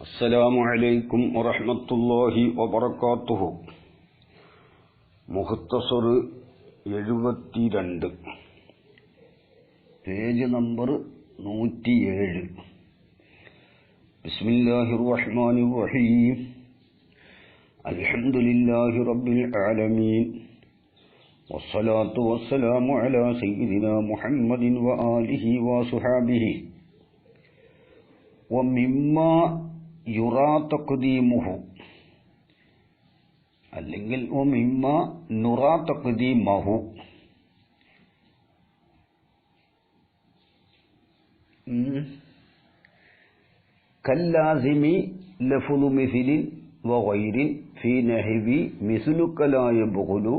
السلام عليكم ورحمة الله وبركاته മുഖത്തസർ എഴുപത്തിരണ്ട് page number നൂറ്റിയേഴ് ബിസ്മില്ലാഹി റഹ്മാനി റഹീം അൽഹംദുലില്ലാഹി റബ്ബിൽ ആലമീൻ والصلاة والسلام على سيدنا محمد وآله وصحابه ومما യുറാ തക്ദീമുഹു അല്ലെങ്കിൽ ഒമിമ്മ നുറാ കല്ലാസിമി ലഫുലു മിഥിലിൻ വൈരിൻ ഫി നഹിവി മിസുലുക്കലായ ബുഹുലു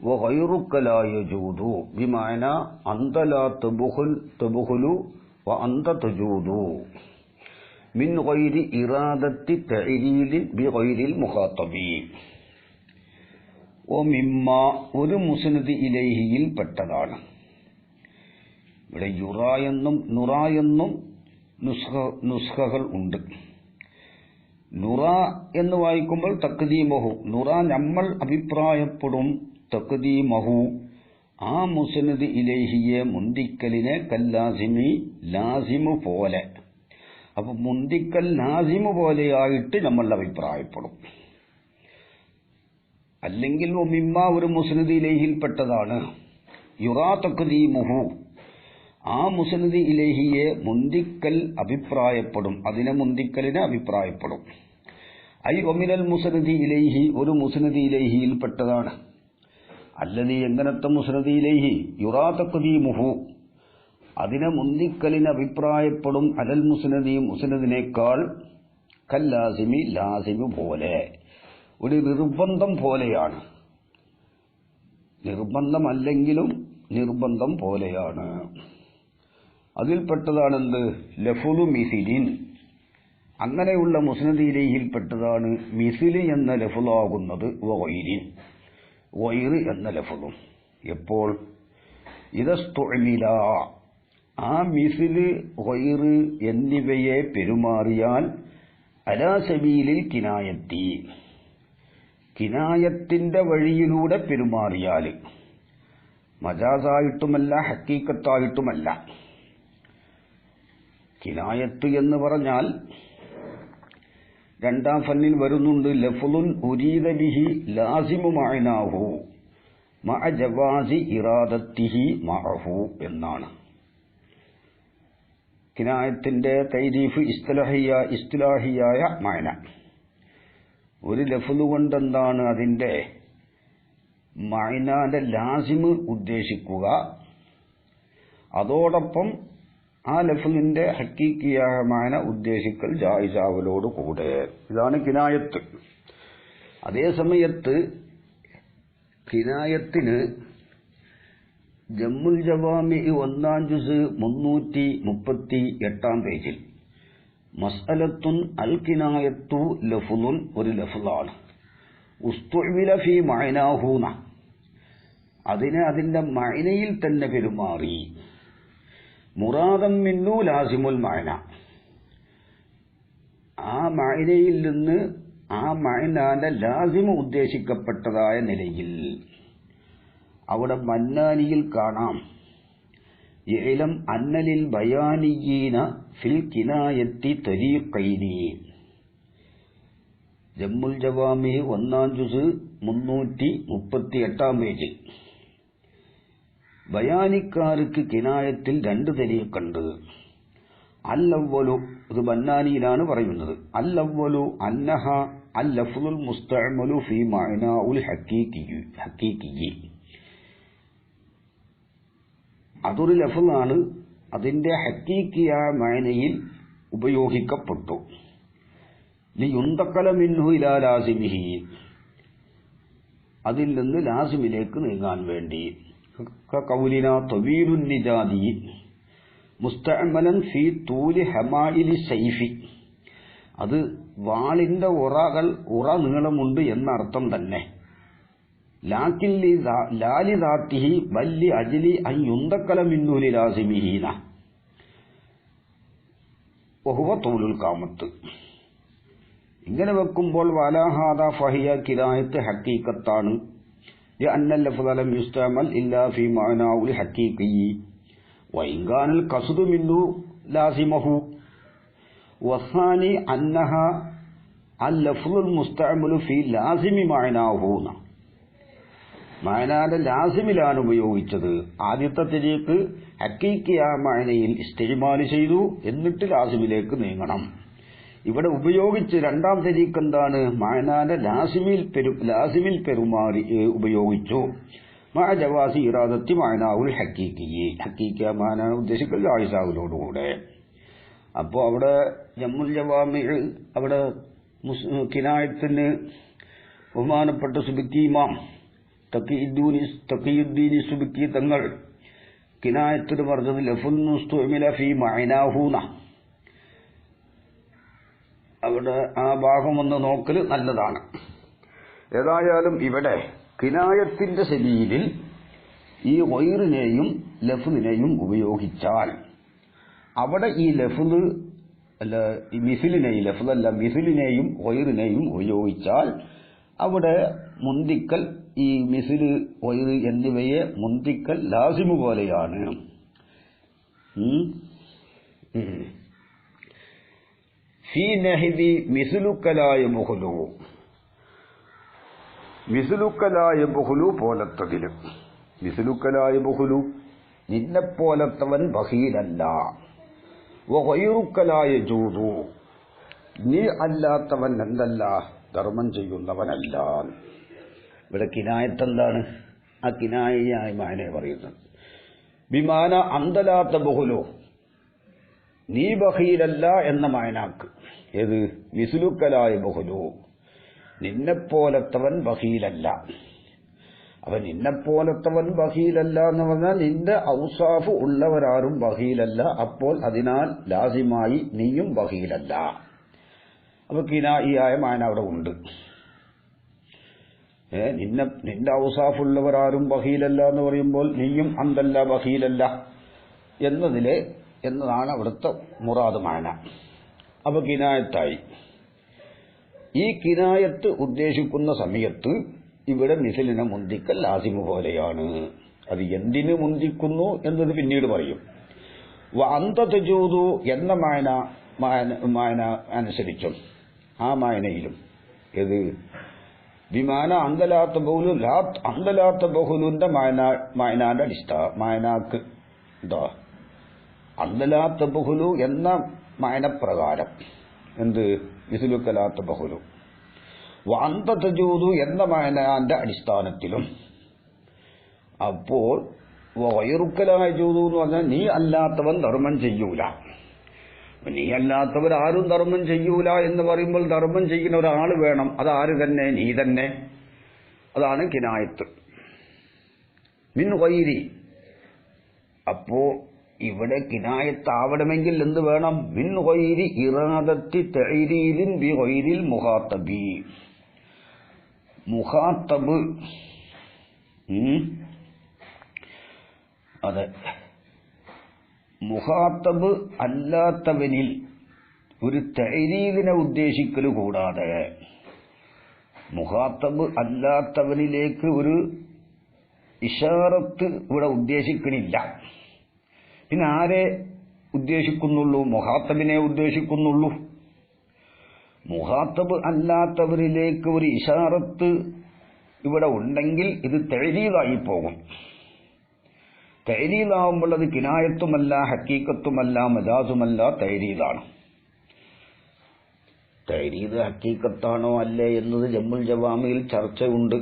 വൈറുക്കലായ ജൂതു ബിമാന അന്തലാ തബുഹുൽ തബുഹുലു വ അന്ത തജൂതു غير മിൻ ഗൈരി ഇറാദത്തി المخاطبين ബിഗൈരിൽ മുഖാത്തബീൻ ഓ മിമ്മ ഒരു മുസ്നദ് ഇലൈഹിയിൽ പെട്ടതാണ്. ഇവിടെ യുറ എന്നും നുറ എന്നും നുസ്ഖകൾ ഉണ്ട്. നുറ എന്ന് വായിക്കുമ്പോൾ തക്തീമഹു നുറ നമ്മൾ അഭിപ്രായപ്പെടും തക്തീമഹു ആ മുസനദ് ഇലേഹിയെ മുന്തിക്കലിനെ കല്ലാസിമി ലാസിമു പോലെ. അപ്പൊ മുന്തിക്കൽ നാസിമു പോലെയായിട്ട് നമ്മൾ അഭിപ്രായപ്പെടും. അല്ലെങ്കിൽ ഒമിമ്മ ഒരു മുസ്ലിദി ലേഹിയിൽപ്പെട്ടതാണ് യുറാ മുഹു ആ മുസ്ലിദി ഇലേഹിയെ മുന്തിക്കൽ അഭിപ്രായപ്പെടും. അതിനെ മുന്തിക്കലിനെ അഭിപ്രായപ്പെടും. ഐ ഒമിനൽ മുസ്ലിദി ഇലേഹി ഒരു മുസ്ലിദി ഇലേഹിയിൽപ്പെട്ടതാണ്. അല്ലതി എങ്ങനത്തെ മുസ്ലിദി ഇലേഹി? യുറാ തക്തീമുഹു അതിനെ മുന്തിക്കലിന് അഭിപ്രായപ്പെടും അലൽ മുസ്നദി മുസ്നദിനേക്കാൾ കല്ലാസിമി ലാസിമി പോലെ. ഒരു നിർബന്ധം പോലെയാണ്. നിർബന്ധമല്ലെങ്കിലും നിർബന്ധം പോലെയാണ്. അതിൽപ്പെട്ടതാണെന്ത്? ലഫുലു മിസിലിൻ. അങ്ങനെയുള്ള മുസ്നദിയിലേഹിൽപ്പെട്ടതാണ് മിസിലി എന്ന ലഫുലാകുന്നത് വൈരിൻ വൈറ് എന്ന ലഫുലും. എപ്പോൾ? ഇതസ്തുമില ആ മിസിൽ വൈറ് എന്നിവയെ പെരുമാറിയാൽ അലാസബീലിൽ കിനായത്തി. കിനായത്തിന്റെ വഴിയിലൂടെ പെരുമാറിയാൽ മജാസായിട്ടുമല്ല ഹക്കീക്കത്തായിട്ടുമല്ല. കിനായത്ത് എന്ന് പറഞ്ഞാൽ രണ്ടാം ഫന്നിൽ വരുന്നുണ്ട് ലഫുലുൻ ഉരീദ ബിഹി ലാസിമു മഅനാഹു മഅ ജവാസി ഇറാദത്തിഹി മഅഹു എന്നാണ്. കിനായത്തിന്റെ തൈരീഫ് ഇസ്തലഹിയ ഇസ്തുലാഹിയായ മായന. ഒരു ലഫുലുകൊണ്ടെന്താണ് അതിന്റെ മൈനാന്റെ ലാസിമ് ഉദ്ദേശിക്കുക? അതോടൊപ്പം ആ ലഫ്ലിന്റെ ഹക്കീക്കിയായ മായന ഉദ്ദേശിക്കൽ ജായിസാവലോട് കൂടെ. ഇതാണ് കിനായത്ത്. അതേ സമയത്ത് കിനായത്തിന് ജമ്മുൽ ജവാമി ഒന്നാം ജുസ് മുന്നൂറ്റി മുപ്പത്തി എട്ടാം പേജിൽ. മസ്അലത്തുൻ അൽ കിനായത്തു ലഫുലുൻ ഒരു ലഫുലാണ് ഉസ്തുവില ഫി മൈനാഹൂന അതിനെ അതിന്റെ മൈനയിൽ തന്നെ പെരുമാറി. മുറാദം മിന്നു ലാസിമുൽ മൈന ആ മൈനയിൽ നിന്ന് ആ മൈനാന്റെ ലാസിമ ഉദ്ദേശിക്കപ്പെട്ടതായ നിലയിൽ അവിടെ മന്നാനിയിൽ കാണാം. ഇലം അന്നലിൽ ബയാനിയീന ഫിൽ കിനായത്തി തരീഖൈനി. ജമ്മുൽ ജവാമി ഒന്നാം ജുസ് മുന്നൂറ്റി മുപ്പത്തി എട്ടാം പേജിൽ. ബയാനിക്കാർക്ക് കിനായത്തിൽ രണ്ട് തരീക്കുണ്ട് അല്ലവ്വലു ഇത് ബന്നാനിയിലാണ് പറയുന്നത്. അല്ലവ്വലു അന്നഹ അൽ മുസ്തഅമലു ഫി മഅനാഉൽ ഹഖീഖി ഹഖീഖി അതൊരു ലഫലാണ് അതിന്റെ ഹക്കീക്കിയായ മൈനയിൽ ഉപയോഗിക്കപ്പെട്ടു. ലിയുന്തക്കല മിൻഹു ഇലാ ലാസിമിഹി. അതിൽ നിന്ന് ലാസിമിലേക്ക് നീങ്ങാൻ വേണ്ടി. കൗലിന തൊവീലുൻ നിജാദി. മുസ്തഅമലൻ ഫി തൂലി ഹമായിലി സൈഫി. അത് വാളിന്റെ ഉറകൾ ഉറ നീളമുണ്ട് എന്നർത്ഥം തന്നെ. ലാക്കിൻ ലാലി ദാത്തിഹി വല്ലി അജിലി അയ്യുന്തക്കല മിന്നൂലി ലാസിമിഹീന വഹുവ തൂലുൽ കാമത്ത് ഇങ്ങനെ വെക്കുമ്പോൾ വാലാഹാദ ഫഹിയ കിരായത്ത് ഹക്കീക്കത്താണ് لأن اللفظ لم يستعمل إلا في معناه الحقيقي وإن كان القصد منه لازمه والثاني أنها اللفظ المستعمل في لازم معناه മായനാന്റെ ലാസിമിലാണ് ഉപയോഗിച്ചത്. ആദ്യത്തെ തെരീക്ക് ഹക്കീക്കിയ മായനയിൽ ഇസ്തിമാൽ ചെയ്തു. എന്നിട്ട് ലാസിമിലേക്ക് നീങ്ങണം. ഇവിടെ ഉപയോഗിച്ച് രണ്ടാം തിരിക്ക് എന്താണ്? മായനാന്റെ ലാസിമിൽ പെരു ലാസിമിൽ പെരുമാറി ഉപയോഗിച്ചു. മാ ജവാസി ഇറാദത്തി മായനാവുൽ ഹക്കീക്കിയെ. ഹക്കീക്കിയ മായന ഉദ്ദേശിക്കൽ ആയിസാവിലോടുകൂടെ അപ്പോൾ അവിടെ ജമ്മുൽ ജവാമി അവിടെ കിനായത്തിന് ബഹുമാനപ്പെട്ട സുബിക്കീമാം തക്കിയുദ്ദീനി സുബിക്കി തങ്ങൾ കിനായത്തിന് പറഞ്ഞത് ലഫുന്നുസ്തുമില ഫി മൈനാഹൂന അവിടെ ആ ഭാഗം ഒന്ന് നോക്കൽ നല്ലതാണ്. ഏതായാലും ഇവിടെ കിനായത്തിന്റെ ശരീരിൽ ഈ വൈറിനെയും ലഫുദിനെയും ഉപയോഗിച്ചാൽ അവിടെ ഈ ലഫുദ് അല്ല ഈ മിസിലിനെയും ലഫുദല്ല മിസിലിനെയും വൈറിനെയും ഉപയോഗിച്ചാൽ അവിടെ മുന്തിക്കൽ ഈ മിസിൽ വൈറ് എന്നിവയെ മുന്തിക്കൽ ലാസിമു പോലെയാണ്. ഫീ നഹിദി മിസിലുക്കലായ ബുഹുലു മിസിലുക്കലായ ബുഹുലു പോലത്തതിൽ മിസിലുക്കലായ ബുഹുലു നിന്നെപ്പോലത്തവൻ ബഹീലല്ല. വൈറുക്കലായ ജൂതു നീ അല്ലാത്തവൻ എന്തല്ല? ധർമ്മം ചെയ്യുന്നവനല്ല. ഇവിടെ കിനായത്ത് എന്താണ്? ആ കിനായ മാനെ പറയുന്നത് വിമാന അന്തലാത്ത ബഹുലോ. നീ ബഹീലല്ല എന്ന മായനാക്ക് ഏത്? വിസുലുക്കലായ ബഹുലോ. നിന്നെപ്പോലത്തവൻ ബഹീലല്ല. അവൻ നിന്നെപ്പോലത്തവൻ ബഹീലല്ല എന്ന് പറഞ്ഞാൽ നിന്റെ ഔസാഫ് ഉള്ളവരാരും ബഹീലല്ല. അപ്പോൾ അതിനാൽ ലാസിമായി നീയും ബഹീലല്ല. അപ്പൊ കിനായിയായ മായന അവിടെ ഉണ്ട്. നിന്നെ നിന്റെ ഔസാഫുള്ളവരാരും ബഹീലല്ല എന്ന് പറയുമ്പോൾ നീയും അന്തല്ല ബഹീലല്ല എന്നതിലെ എന്നതാണ് അവിടുത്തെ മുറാദ് മാന. അപ്പൊ കിനായത്തായി. ഈ കിനായത്ത് ഉദ്ദേശിക്കുന്ന സമയത്ത് ഇവിടെ മിസിലിനെ മുന്തിക്കൽ ലാസിമു പോലെയാണ്. അത് എന്തിന് മുന്തിക്കുന്നു എന്നത് പിന്നീട് പറയും. അന്തതജൂതു എന്ന മായന മായന അനുസരിച്ചും ആ മായനയിലും ഏത്? വിമാന അന്തലാത്ത ബഹുലു ലാത്ത് അന്തലാത്ത ബഹുലുന്റെ മായന മായനാന്റെ അടിസ്ഥാ മായനാക്ക് എന്താ? അന്തലാത്ത ബഹുലു എന്ന മായനപ്രകാരം എന്ത്? വിസുലുക്കലാത്ത ബഹുലു വാന്തജൂതു എന്ന മായനാന്റെ അടിസ്ഥാനത്തിലും. അപ്പോൾ വയറുക്കലായ ജൂതു എന്ന് പറഞ്ഞാൽ നീ അല്ലാത്തവൻ ധർമ്മം ചെയ്യൂല. നീ അല്ലാത്തവർ ആരും ധർമ്മം ചെയ്യൂല എന്ന് പറയുമ്പോൾ ധർമ്മം ചെയ്യുന്ന ഒരാൾ വേണം. അതാര് തന്നെ? നീ തന്നെ. അതാണ് കിനായത്ത്. മിൻ വൈരി അപ്പോ ഇവിടെ കിനായത്താവണമെങ്കിൽ എന്ത് വേണം? മിൻ വൈരി ഇറാദത്തി തൈരീലിൻ ബി വൈരിൽ മുഹാത്തബി മുഹാത്തബ് അതെ. മുഹാത്തബ് അല്ലാത്തവനിൽ ഒരു തൈരീദിനെ ഉദ്ദേശിക്കൽ കൂടാതെ മുഹാത്തബ് അല്ലാത്തവനിലേക്ക് ഒരു ഇഷാറത്ത് ഇവിടെ ഉദ്ദേശിക്കണില്ല. പിന്നെ ആരെ ഉദ്ദേശിക്കുന്നുള്ളൂ? മുഹാത്തബിനെ ഉദ്ദേശിക്കുന്നുള്ളൂ. മുഹാത്തബ് അല്ലാത്തവരിലേക്ക് ഒരു ഇഷാറത്ത് ഇവിടെ ഉണ്ടെങ്കിൽ ഇത് തെഴീതായി പോകും. തൈരീതാവുമ്പോൾ അത് കിനായത്തുമല്ല ഹക്കീക്കത്തുമല്ല മജാസുമല്ല തൈരീലാണ് തൈരീത് ഹക്കീക്കത്താണോ അല്ലേ എന്നത് ജമ്മുൽ ജവാമിയിൽ ചർച്ചയുണ്ട്.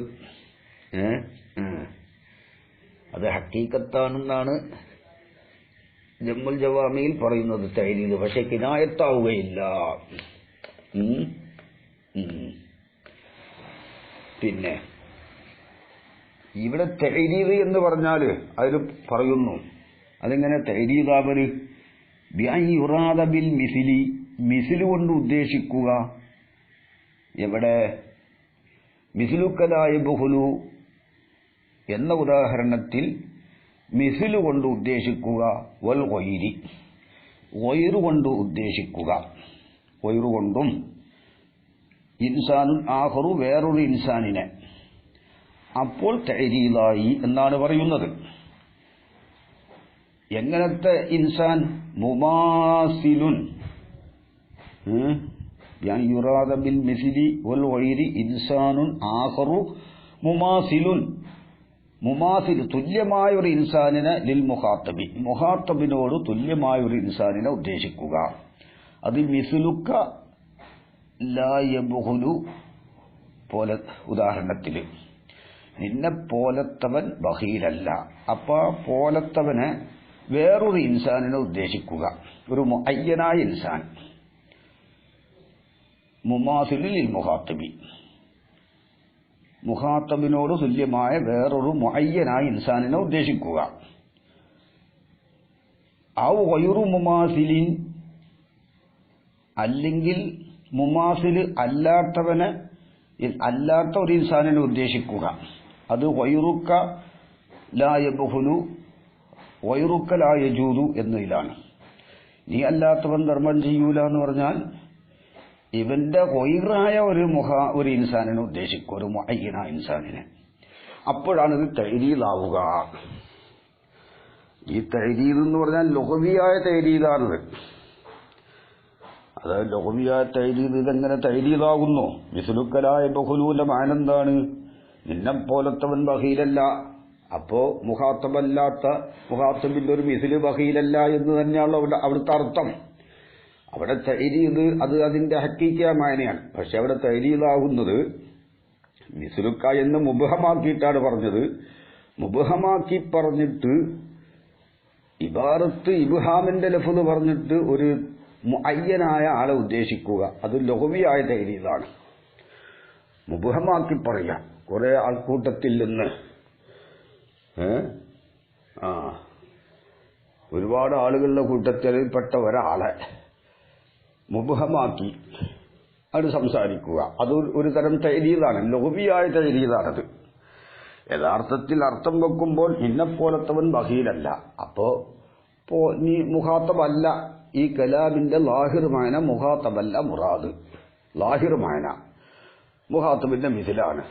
അത് ഹക്കീക്കത്താണെന്നാണ് ജമ്മുൽ ജവാമിയിൽ പറയുന്നത് തൈരീത് പക്ഷെ കിനായത്താവുകയില്ല. പിന്നെ ഇവിടെ തെരീത് എന്ന് പറഞ്ഞാൽ അതിൽ പറയുന്നു. അതിങ്ങനെ തെരീതാവര് ബിൽ മിസിലി. മിസിൽ കൊണ്ട് ഉദ്ദേശിക്കുക എവിടെ? മിസിലുക്കലായ ബഹുലു എന്ന ഉദാഹരണത്തിൽ മിസിൽ കൊണ്ട് ഉദ്ദേശിക്കുക വൽ ഒയിരി ഒയറ് കൊണ്ട് ഉദ്ദേശിക്കുക. ഒയറുകൊണ്ടും കൊണ്ടും ഇൻസാനുൻ ആഹറു വേറൊരു ഇൻസാനിനെ. അപ്പോൾ തൈരീലായി എന്നാണ് പറയുന്നത്. എങ്ങനത്തെ ഇൻസാൻ? മുമാസിലുൻ. വൽ ഇൻസാനുൻ മുമാസിലുൻ. തുല്യമായ ഒരു ഇൻസാനിനെ ലിൽ മുഹാത്തബി മുഹാത്തബിനോട് തുല്യമായ ഒരു ഇൻസാനിനെ ഉദ്ദേശിക്കുക. അത് മിസിലുക്ക ലായബുഹുലു പോലെ ഉദാഹരണത്തിൽ നിന്നെ പോലത്തവൻ ബഹീലല്ല അപ്പൊ ആ പോലത്തവനെ വേറൊരു ഇൻസാനിനെ ഉദ്ദേശിക്കുക. ഒരു അയ്യനായ ഇൻസാൻ. മുമാസിലിൽ മുഹാത്തബി മുഹാത്തബിനോട് തുല്യമായ വേറൊരു മുഅയ്യനായ ഇൻസാനിനെ ഉദ്ദേശിക്കുക. ഔ വയുറു മുമാസിലിൻ. അല്ലെങ്കിൽ മുമാസിൽ അല്ലാത്തവനെ അല്ലാത്ത ഒരു ഇൻസാനിനെ ഉദ്ദേശിക്കുക. അത് എന്നതിലാണ്. നീ അല്ലാത്തവൻ ധർമ്മം ചെയ്യൂല എന്ന് പറഞ്ഞാൽ ഇവന്റെ വൈറായ ഒരു മുഖ ഒരു ഇൻസാനിനെ ഉദ്ദേശിക്കും ഒരു മുഅയ്യന ഇൻസാനിനെ. അപ്പോഴാണ് ഇത് തൈരീതാവുക ഈ തൈരീത് എന്ന് പറഞ്ഞാൽ ലഘുവിയായ തൈരീതാണിത് അത് ലഘുവിയായ തൈരീത് ഇതെങ്ങനെ തൈരീതാകുന്നു വിസുലുക്കലായ ബഹുലൂന്റെ മാനെന്താണ്? നിന്നെ പോലത്തവൻ ബഹീലല്ല അപ്പോ മുഖാത്തബല്ലാത്ത മുഖാത്തബിന്റെ ഒരു മിസിൽ ബഹീലല്ല എന്ന് തന്നെയാണ് അവിടെ അവിടുത്തെ അർത്ഥം. അവിടെ തൈരീത് അത് അതിന്റെ ഹക്കീക്കാമായനയാണ് പക്ഷെ അവിടെ തൈരീതാകുന്നത് മിസുലുക്ക എന്ന് മുബഹമാക്കിയിട്ടാണ് പറഞ്ഞത്. മുബഹമാക്കി പറഞ്ഞിട്ട് ഇബാറത്ത് ഇബ്ഹാമിന്റെ എന്ന് പറഞ്ഞിട്ട് ഒരു അയ്യനായ ആളെ ഉദ്ദേശിക്കുക. അത് ലഹുവിയായ തൈരീതാണ് മുബഹമാക്കി പറയാം. കുറെ ആൾക്കൂട്ടത്തിൽ നിന്ന് ആ. ഒരുപാട് ആളുകളുടെ കൂട്ടത്തിൽപ്പെട്ട ഒരാളെ മുബഹമാക്കി അത് സംസാരിക്കുക. അത് ഒരു തരം തൈരീതാണ് ലോബിയായ തൈരീതാണത് യഥാർത്ഥത്തിൽ അർത്ഥം വെക്കുമ്പോൾ നിന്നെപ്പോലത്തവൻ ബഹീലല്ല. അപ്പോ പോ നീ മുഖാത്തബല്ല. ഈ കലാമിന്റെ ലാഹിറുമായന മുഖാത്തബല്ല മുറാദ്. ലാഹിറുമായന മുഖാത്തബിന്റെ മിസിലാണ്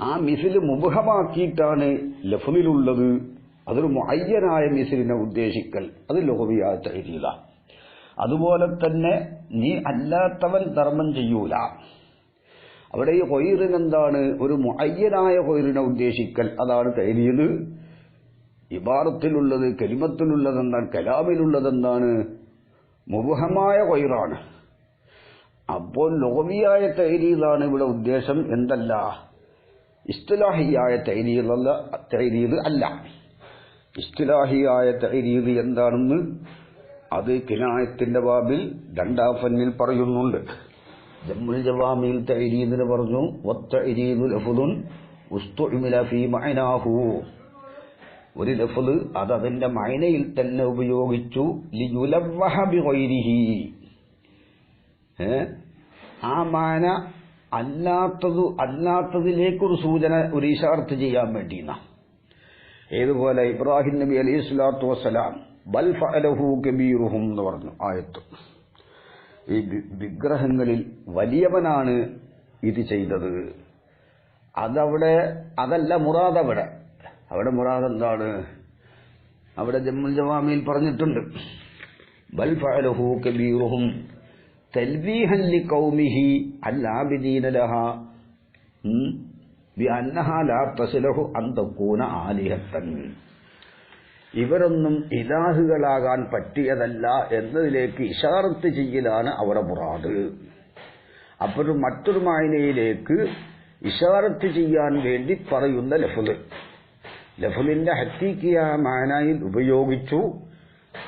ആ മിസിൽ മുബഹമാക്കിയിട്ടാണ് ലഫ്ലിലുള്ളത് അതൊരു മുഅയ്യനായ മിസിലിനെ ഉദ്ദേശിക്കൽ. അത് ലോഹവിയായ തൈരീത അതുപോലെ തന്നെ നീ അല്ലാത്തവൻ ധർമ്മം ചെയ്യൂല. അവിടെ ഈ ഹൊയ്റിന് എന്താണ്? ഒരു മുഅയ്യനായ ഹൊയ്റിനെ ഉദ്ദേശിക്കൽ. അതാണ് തൈരീത് ഇബാറത്തിലുള്ളത് കലിമത്തിലുള്ളതെന്താണ് കലാമിലുള്ളതെന്താണ്? മുബഹമായ ഹൊയ്റാണ്. അപ്പോൾ ലോവിയായ തൈരീതാണ് ഇവിടെ ഉദ്ദേശം. എന്തല്ല? ഇസ്തുലാഹിയായ തൈരീതല്ല തൈരീത് അല്ല ഇസ്തുലാഹിയായ തൈരീത് എന്താണെന്ന് അത് കിനായത്തിന്റെ ബാബിൽ രണ്ടാം ഫന്നിൽ പറയുന്നുണ്ട്. ജമ്മുൽ ജവാമിയിൽ തൈരീദിന് പറഞ്ഞു ഒരു ലഫുദ് അത് അതിന്റെ മൈനയിൽ തന്നെ ഉപയോഗിച്ചു ആ മാന അല്ലാത്തത് അല്ലാത്തതിലേക്കൊരു സൂചന ഒരു ഇഷാർത്ത് ചെയ്യാൻ വേണ്ടിയെന്ന. ഏതുപോലെ ഇബ്രാഹിം നബി അലൈഹി സ്വലാത്തു വസ്സലാം ബൽ ഫഅലഹു കബീറുഹും എന്ന് പറഞ്ഞു ആയത്ത്. ഈ വിഗ്രഹങ്ങളിൽ വലിയവനാണ് ഇത് ചെയ്തത്. അതവിടെ അതല്ല മുറാദ് അവിടെ. അവിടെ മുറാദ് എന്താണ്? അവിടെ ജമ്മുൽ ജവാമിയിൽ പറഞ്ഞിട്ടുണ്ട്. ബൽ ഫഅലഹു കബീറുഹും തൽബീഹൻ കൗമിഹി അല്ലാബിദീനലഹ. ബി ലാ തകൂന ആലിഹത്തൻ. ഇവരൊന്നും ഇലാഹുകളാകാൻ പറ്റിയതല്ല എന്നതിലേക്ക് ഇഷാർത്ത് ചെയ്യലാണ് അവരുടെ മുറാദ്. അപ്പോഴും മറ്റൊരു മായനയിലേക്ക് ഇഷാറത്ത് ചെയ്യാൻ വേണ്ടി പറയുന്ന ലഫുൽ ലഫുലിന്റെ ഹത്തീക്കിയ മായനയിൽ ഉപയോഗിച്ചു.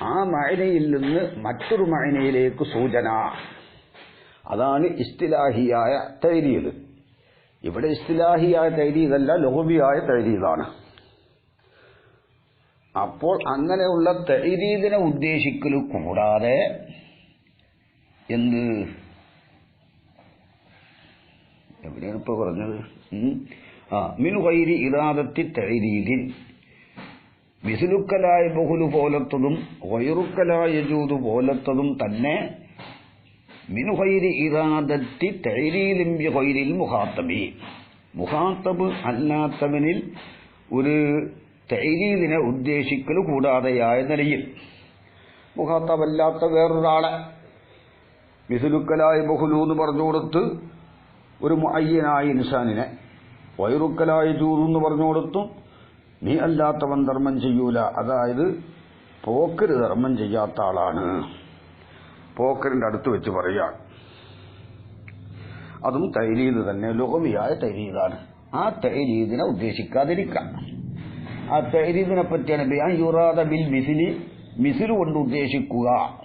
ആ മായനയിൽ നിന്ന് മറ്റൊരു മായനയിലേക്ക് സൂചന. അതാണ് ഇസ്തിലാഹിയായ തൈരീത് ഇവിടെ ഇസ്തിലാഹിയായ തൈരീതല്ല ലോബിയായ തൈരീതാണ് അപ്പോൾ അങ്ങനെയുള്ള തൈരീദിനെ ഉദ്ദേശിക്കൽ കൂടാതെ എന്ത്? എവിടെയാണ് ഇപ്പൊ പറഞ്ഞത്? ആ മിൻ വൈരി ഇറാദത്തി തൈരീദിൻ. മിസിലുക്കലായ ബഹുലു പോലത്തതും വൈറുക്കലായ ജൂതു പോലത്തതും തന്നെ മിൻ ഖൈരി ഇറാദത്തി തൈരീലിം ബി ഖൈരിൽ മുഖാത്തബി മുഖാത്തബ് അല്ലാത്തവനിൽ ഒരു തൈരീലിനെ ഉദ്ദേശിക്കൽ കൂടാതെയായ നിലയിൽ. മുഹാത്തബല്ലാത്ത വേറൊരാളെ മിസുലുക്കലായി ബഹുലു എന്ന് പറഞ്ഞു കൊടുത്ത് ഒരു മുഅയ്യനായ ഇൻസാനിനെ വൈറുക്കലായ ജൂതു എന്ന് പറഞ്ഞു കൊടുത്തും നീ അല്ലാത്തവൻ ധർമ്മം ചെയ്യൂല. അതായത് പോക്കര് ധർമ്മം ചെയ്യാത്ത ആളാണ്. പോക്കറിന്റെ അടുത്ത് വെച്ച് പറയുകയാണ് അതും തൈരീത് തന്നെ ലോകമിയായ തൈരീതാണ് ആ തൈരീദിനെ ഉദ്ദേശിക്കാതിരിക്കാം. ആ തൈരീദിനെ പറ്റിയാണ് ബിയാൻ യുറാദ ബിൽ മിസിലി മിസിൽ കൊണ്ട് ഉദ്ദേശിക്കുക.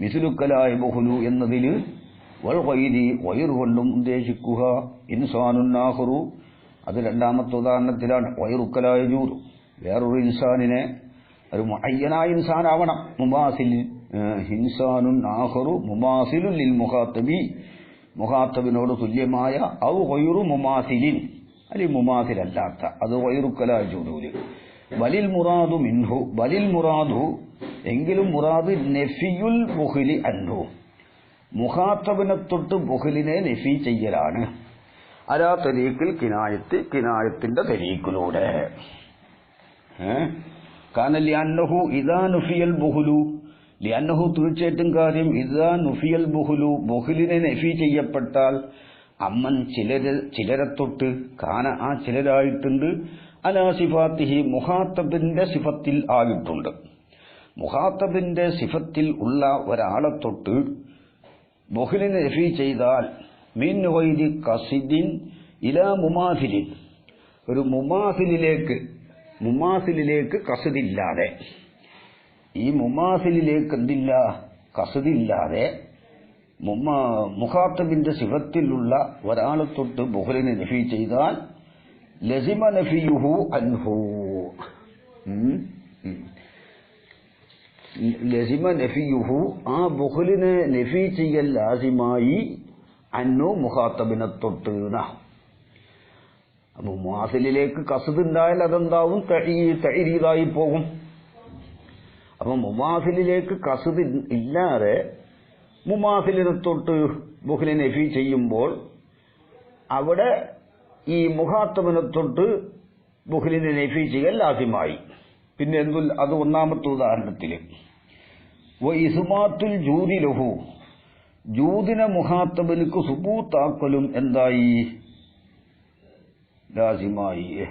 മിസിലുക്കലായ ബഹുലു എന്നതിൽ വൈരി വയറു കൊണ്ടും ഉദ്ദേശിക്കുക. ഇൻസാനുന്നാഹുറു അത് രണ്ടാമത്തെ ഉദാഹരണത്തിലാണ്. വയറുക്കലായ ജൂറു. വേറൊരു ഇൻസാനിനെ ഒരു മുഅയ്യനായ ഇൻസാനാവണം മുമാസിൽ ഹിൻസാനുൻ ആഹറു മുമാസിലുൻ ലിൽ മുഹാത്തബി മുഹാത്തബിനോട് തുല്യമായ ഔ വൈറു മുമാസിലിൻ. അല്ലെ മുമാസിലല്ലാത്ത അത് വൈറുക്കലായ വലിൽ മുറാദു മിൻഹു ബലിൽ മുറാദു എങ്കിലും മുറാദ് നെഫിയുൽ ബുഹ്ലി അൻഹു. മുഹാത്തബിനെ തൊട്ട് ബുഹിലിനെ നെഫി ചെയ്യലാണ്. അലാ തരീക്കിൽ കിനായത്ത് കിനായത്തിന്റെ തരീക്കിലൂടെ കാരണം ലിയന്നഹു ഇതാ നുഫിയൽ ബുഹുലു ലിയന്നഹു തീർച്ചയായിട്ടും കാര്യം ഇതാ നുഫിയൽ ബുഹുലു ബുഹുലിനെ നഫി ചെയ്യപ്പെട്ടാൽ അമ്മൻ ചിലര് ചിലരെ തൊട്ട് കാന ആ ചിലരായിട്ടുണ്ട്. അലാ സിഫാത്തിഹി മുഹാത്തബിന്റെ സിഫത്തിൽ ആയിട്ടുണ്ട് മുഹാത്തബിന്റെ സിഫത്തിൽ ഉള്ള ഒരാളെ തൊട്ട് ബഹുലിനെ നഫി ചെയ്താൽ മിൻ വൈദി കസിദിൻ ഇലാ മുമാസിലിൻ. ഒരു മുമാസിലിലേക്ക് മുമാസിലിലേക്ക് കസദില്ലാതെ. ഈ മുമാസിലിലേക്ക് എന്തില്ല കസതില്ലാതെ മുഖാത്തബിന്റെ സിഫത്തിലുള്ള ഒരാളെ തൊട്ട് ബുഹലിനെ നഫി ചെയ്താൽ ലസിമ നഫിയുഹു അൻഹു. ലസിമ നഫിയുഹു ആ ബുഹലിനെ നഫി ചെയ്യൽ ലാസിമായി അന്നു മുഖാത്തബിനെ തൊട്ട് അപ്പൊ മുഹാസിലേക്ക് കസത് ഉണ്ടായാൽ അതെന്താവും? തഴീതായി പോകും. അപ്പൊ മുമാസിലേക്ക് കസുതി ഇല്ലാതെ മുമാഫിലിനെ തൊട്ട് ബുഹലിനെ നഫി ചെയ്യുമ്പോൾ അവിടെ ഈ മുഖാത്തബിനെ തൊട്ട് ബുഹലിനെ നഫി ചെയ്യൽ ലാസിമായി. പിന്നെ എന്തു അത് ഒന്നാമത്തെ ഉദാഹരണത്തിൽ ഇസുമാത്തുൽ ജൂതി ലഹു. ജൂതിനെ മുഹാത്തമിനുക്ക് സുബൂത്താക്കലും എന്തായി? ലാസിമായി.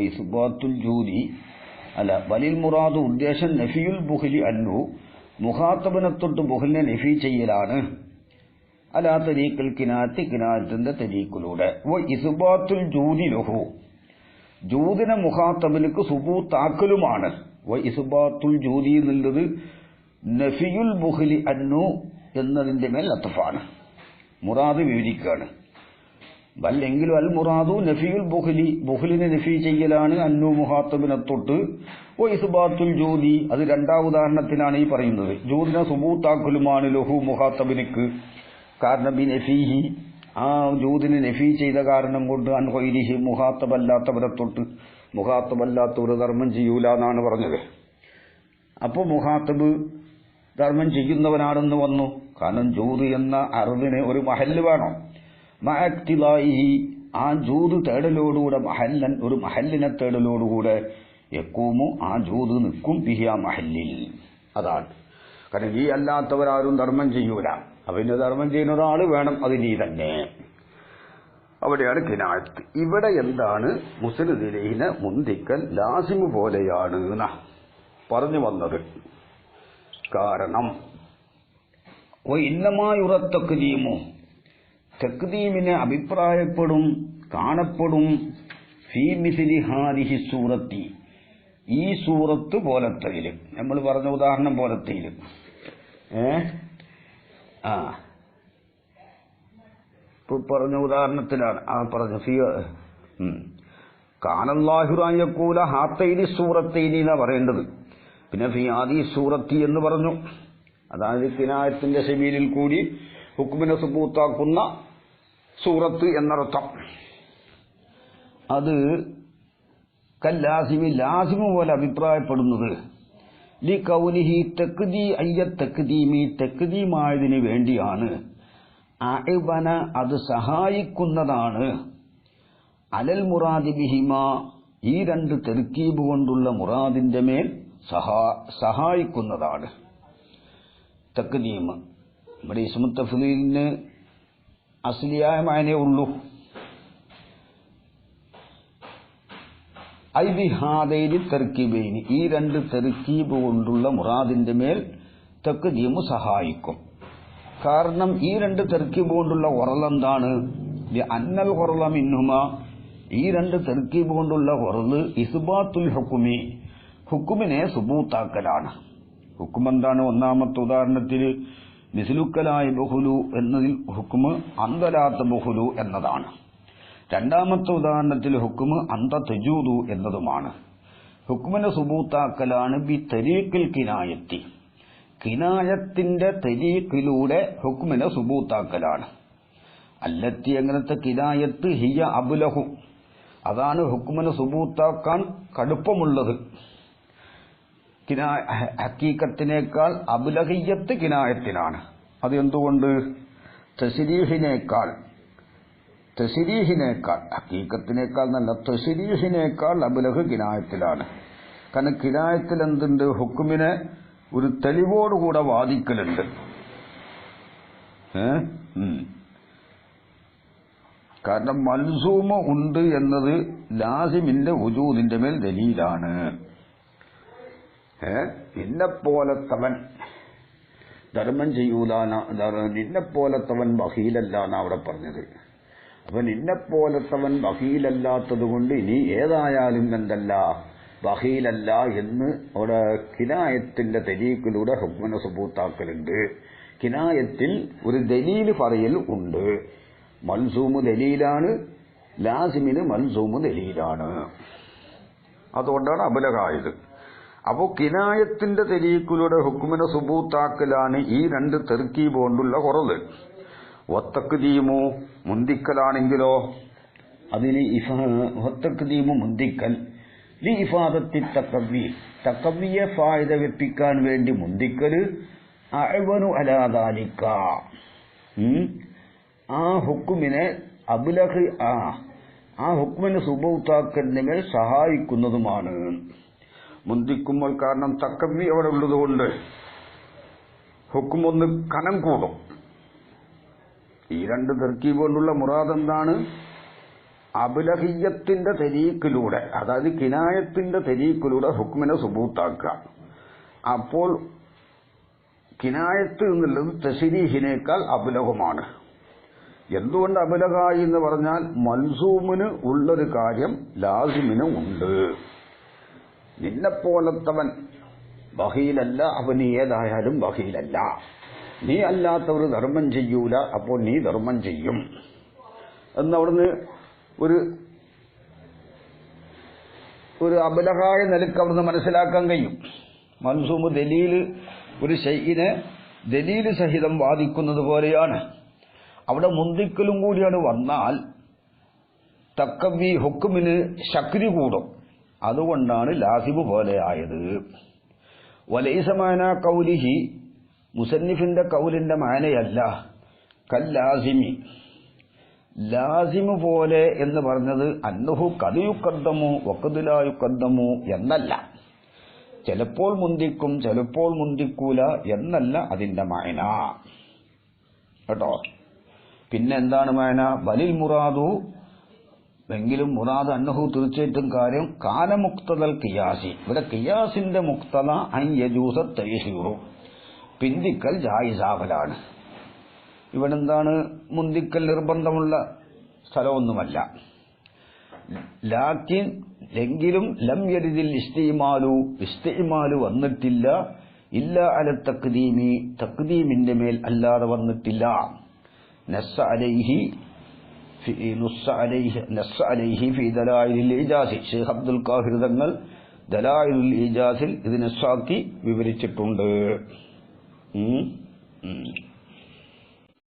ഇസുബാത്തുൽ ജൂതി അല്ല വലിൽ മുറാദ് ഉദ്ദേശം നഫിയുൽ ബുഹലി അന്നു മുഖാത്തബിനെ തൊട്ട് ബുഹലിനെ നഫി ചെയ്യലാണ്. അലാ തരീക്കൽ കിനാത്ത് കിനാത്തിന്റെ തരീക്കിലൂടെ. ഇസുബാത്തുൽ ജൂതി ലഹു. ജൂതിനെ മുഖാത്തബിനുക്ക് സുബൂത്താക്കലുമാണ്. ഇസുബാത്തുൽ ജൂതി എന്നുള്ളത് നഫിയുൽ ബുഹലി അന്നു എന്നതിന്റെ മേൽ അത്തഫാണ്. മുറാദ് വിവരിക്കുകയാണ്. വല്ലെങ്കിലും അൽ മുറാദു നഫിയുൽ ബുഹലി ബുഹലിനെ നഫി ചെയ്യലാണ് അന്നു മുഹാത്തബിനെ തൊട്ട്. ഓ ഇസുബാത്തുൽ ജൂതി അത് രണ്ടാം ഉദാഹരണത്തിനാണ് ഈ പറയുന്നത്. ജൂതിനെ സുബൂത്താക്കലുമാണ് ലഹു മുഹാത്തബിനിക്ക്. കാരണം ബി നഫീഹി ആ ജൂതിനെ നഫി ചെയ്ത കാരണം കൊണ്ട് അൻഹൊയിലിഹി മുഹാത്തബല്ലാത്തവരെ തൊട്ട്. മുഖാത്തബല്ലാത്തവർ ധർമ്മം ചെയ്യൂല എന്നാണ് പറഞ്ഞത്. അപ്പോൾ മുഹാത്തബ് ധർമ്മം ചെയ്യുന്നവനാണെന്ന് വന്നു. കാരണം ജൂത് എന്ന അറിവിന് ഒരു മഹല്ല് വേണം. മഹക്തിലായി ആ ജൂത് തേടലോടുകൂടെ മഹല്ലൻ ഒരു മഹല്ലിനെ തേടലോടുകൂടെ എക്കോമോ ആ ജൂത് നിൽക്കും പിഹിയ മഹല്ലിൽ. അതാണ്. കാരണം ഈ അല്ലാത്തവരാരും ധർമ്മം ചെയ്യൂല. അവന് ധർമ്മം ചെയ്യുന്ന ഒരാൾ വേണം അത് നീ തന്നെ. അവിടെയാണ് കിനായത്ത്. ഇവിടെ എന്താണ് മുസ്ലിദിനെ മുന്തിക്കൽ ലാസിമ് പോലെയാണ് പറഞ്ഞു വന്നത്. കാരണം ഇന്നമായുറത്തൊക്കെ തക്തീമു തക്തീമിനെ അഭിപ്രായപ്പെടും കാണപ്പെടും. ഫീ മിസിലി ഹാദിഹി സൂറത്തി. ഈ സൂറത്ത് പോലത്തതിൽ നമ്മൾ പറഞ്ഞ ഉദാഹരണം പോലത്തതിൽ ഏ? ആ. പറഞ്ഞ ഉദാഹരണത്തിലാണ്. ആ പറഞ്ഞ ഫി കാനല്ലാഹുറായക്കൂല ഹാത്തൈനി സൂറത്തൈനി എന്നാ പറയേണ്ടത്. പിന്നെ ഫിയാദി സൂറത്തി എന്ന് പറഞ്ഞു. അതായത് കിനായത്തിന്റെ ശബീലിൽ കൂടി ഹുക്കുമിനെ സുബൂത്താക്കുന്ന സൂറത്ത് എന്നർത്ഥം. അത് കല്ലാസിമി ലാസിമു പോലെ അഭിപ്രായപ്പെടുന്നത്. ലി കൗലിഹി തെക്കുതി അയ്യ തെക്കുതീമി തെക്കുതീമായതിനു വേണ്ടിയാണ്. അഇബന അത് സഹായിക്കുന്നതാണ്. അലൽ മുറാദി ബിഹിമ ഈ രണ്ട് തെർക്കീബ് കൊണ്ടുള്ള മുറാദിന്റെ മേൽ സഹാ സഹായിക്കുന്നതാണ് തക്ദീമ്. ഇവിടെ ഇസ്മുത്തഫ്ലീലിന് അസ്ലിയായ മായനേ ഉള്ളൂ. ഐതിഹാദൈരി തെർക്കിബൈനി. ഈ രണ്ട് തെർക്കീബ് കൊണ്ടുള്ള മുറാദിന്റെ മേൽ തെക്ക് ജീമു സഹായിക്കും. കാരണം ഈ രണ്ട് തെർക്കീബ് കൊണ്ടുള്ള ഉറലെന്താണ് അന്നൽ ഉറല മിന്നുമ ഈ രണ്ട് തെർക്കീബ് കൊണ്ടുള്ള ഉറൽ ഇസ്ബാത്തുൽ ഹുക്കുമി ഹുക്കുമിനെ സുബൂത്താക്കലാണ്. ഹുക്കുമെന്താണ് ഒന്നാമത്തെ ഉദാഹരണത്തിൽ മിസിലുക്കലായ ബഹുലു എന്നതിൽ ഹുക്കുമ് അന്തലാത്ത ബഹുലു എന്നതാണ്. രണ്ടാമത്തെ ഉദാഹരണത്തിൽ ഹുക്കുമ് അന്ത തെജൂതു എന്നതുമാണ്. ഹുക്കുമിനെ സുബൂത്താക്കലാണ് ബി തരീക്കിൽ കിനായത്തി. കിനായത്തിന്റെ തെരീക്കിലൂടെ ഹുക്കുമിനെ സുബൂത്താക്കലാണ്. അല്ലത്തി അങ്ങനത്തെ കിനായത്ത് ഹിയ അബുലഹു. അതാണ് ഹുക്കുമിനെ സുബൂത്താക്കാൻ കടുപ്പമുള്ളത്. ഹക്കീക്കത്തിനേക്കാൾ അബുലഹിയത്ത് കിനായത്തിനാണ് അത് എന്തുകൊണ്ട് തസിരീഹിനേക്കാൾ തസിരീഹിനേക്കാൾ ഹക്കീക്കത്തിനേക്കാൾ നല്ല തസിരീഹിനേക്കാൾ അബുലഹ് കിനായത്തിലാണ് കാരണം കിനായത്തിൽ എന്തുണ്ട് ഹുക്കുമിനെ ഒരു തെളിവോടുകൂടെ വാദിക്കലുണ്ട്. കാരണം മൽസൂമ ഉണ്ട് എന്നത് ലാസിമിന്റെ ഉജൂദിന്റെ മേൽ ദലീലാണ് നിന്നെപ്പോലത്തവൻ ധർമ്മം ചെയ്യൂലാന നിന്നെപ്പോലത്തവൻ ബഹീലല്ല എന്നാ അവിടെ പറഞ്ഞത്. അപ്പൊ നിന്നെപ്പോലത്തവൻ ബഹീലല്ലാത്തത് കൊണ്ട് ഇനി ഏതായാലും എന്തല്ല? ബഹീലല്ല എന്ന് അവിടെ കിനായത്തിന്റെ തെരീക്കിലൂടെ ഹുഗ്മന സുബൂത്താക്കലുണ്ട്. കിനായത്തിൽ ഒരു ദലീൽ പറയൽ ഉണ്ട്. മൽസൂമ് ദലീലാണ് ലാസിമിന് മൽസൂമ് ദലീലാണ്. അതുകൊണ്ടാണ് അബലകായത്. അപ്പോൾ കിനായത്തിന്റെ തെരീക്കിലൂടെ ഹുക്കുമിനെ സുബൂത്താക്കലാണ് ഈ രണ്ട് തെർക്കീബ് കൊണ്ടുള്ള കുറവ്. മുന്തിക്കലാണെങ്കിലോ അതിന് മുന്തിക്കൽ. തക്കവിയെ ഫായത വെപ്പിക്കാൻ വേണ്ടി മുന്തിക്കൽ. അഴവനു അലാദാലിക്ക ആ ഹുക്കുമിനെ അബുലഹ് ആ ആ ഹുക്കുമിനെ സുബൂത്താക്കലിന് മേൽ സഹായിക്കുന്നതുമാണ്. മുന്തിക്കുമ്പോൾ കാരണം തക്കവി അവിടെ ഉള്ളതുകൊണ്ട് ഹുക്കുമൊന്ന് കനം കൂടും. ഈ രണ്ട് തെർക്കി കൊണ്ടുള്ള മുറാദ് എന്താണ്? അബുലഹിയത്തിന്റെ തെരീക്കിലൂടെ അതായത് കിനായത്തിന്റെ തെരീക്കിലൂടെ ഹുക്മിനെ സുബൂത്താക്കുക. അപ്പോൾ കിനായത്ത് എന്നുള്ളത് തെസിരീഹിനേക്കാൾ അബുലഹുമാണ്. എന്തുകൊണ്ട് അബുലഹായി എന്ന് പറഞ്ഞാൽ മൻസൂമിന് ഉള്ളൊരു കാര്യം ലാസിമിന് ഉണ്ട്. നിന്നെപ്പോലത്തവൻ ബഹീലല്ല അവന് ഏതായാലും ബഹീലല്ല നീ അല്ലാത്തവർ ധർമ്മം ചെയ്യൂല അപ്പോൾ നീ ധർമ്മം ചെയ്യും. എന്നവിടുന്ന് ഒരു ഒരു അബലഹായ നിലയ്ക്ക് അവിടുന്ന് മനസ്സിലാക്കാൻ കഴിയും. മൻസൂമ് ദലീൽ ഒരു ഷെയ്യിനെ ദലീൽ സഹിതം വാദിക്കുന്നത് പോലെയാണ്. അവിടെ മുന്തിക്കലും കൂടിയാണ് വന്നാൽ തക്കവി ഹുക്കുമിന് ശക്തി കൂടും. അതുകൊണ്ടാണ് ലാസിബ് പോലെ ആയത്. വലൈസമാന കൗലിഹി മുസന്നിഫിന്റെ കൗലിന്റെ മാനയല്ല. കല്ലാസിമി. ലാസിമ് പോലെ എന്ന് പറഞ്ഞത് അന്നഹു കഥയുക്കദ്ദമു വക്കതിലായുക്കദ്ദമു എന്നല്ല. ചിലപ്പോൾ മുന്തിക്കും ചിലപ്പോൾ മുന്തിക്കൂല എന്നല്ല അതിന്റെ മായന കേട്ടോ? പിന്നെ എന്താണ് മായന ബലിൽ മുറാദു എങ്കിലും മുറാദ് അന്നഹു തീർച്ചയായിട്ടും കാര്യം കാലമുക്തതൽ കിയാസി. ഇവിടെ കിയാസിന്റെ മുക്തത അൻ യജൂസ തൈഹീറു പിന്തിക്കൽ ജായിസാഫലാണ്. ഇവിടെ എന്താണ് മുന്തിക്കൽ നിർബന്ധമുള്ള സ്ഥലമൊന്നുമല്ല. ലാക്കിൻ എങ്കിലും ലം യരിതിൽ ഇസ്തിമാലു ഇസ്തിമാലു വന്നിട്ടില്ല. ഇല്ല അല തക്ദീമി തക്ദീമിന്റെ മേൽ അല്ലാതെ വന്നിട്ടില്ല. നസ്സ അലൈഹി ഷെയ്ഖ് അബ്ദുൽ കാഹിർ തങ്ങൾ ദലായിലുൽ ഈജാസിൽ ഇത് നസ്സാക്കി വിവരിച്ചിട്ടുണ്ട്.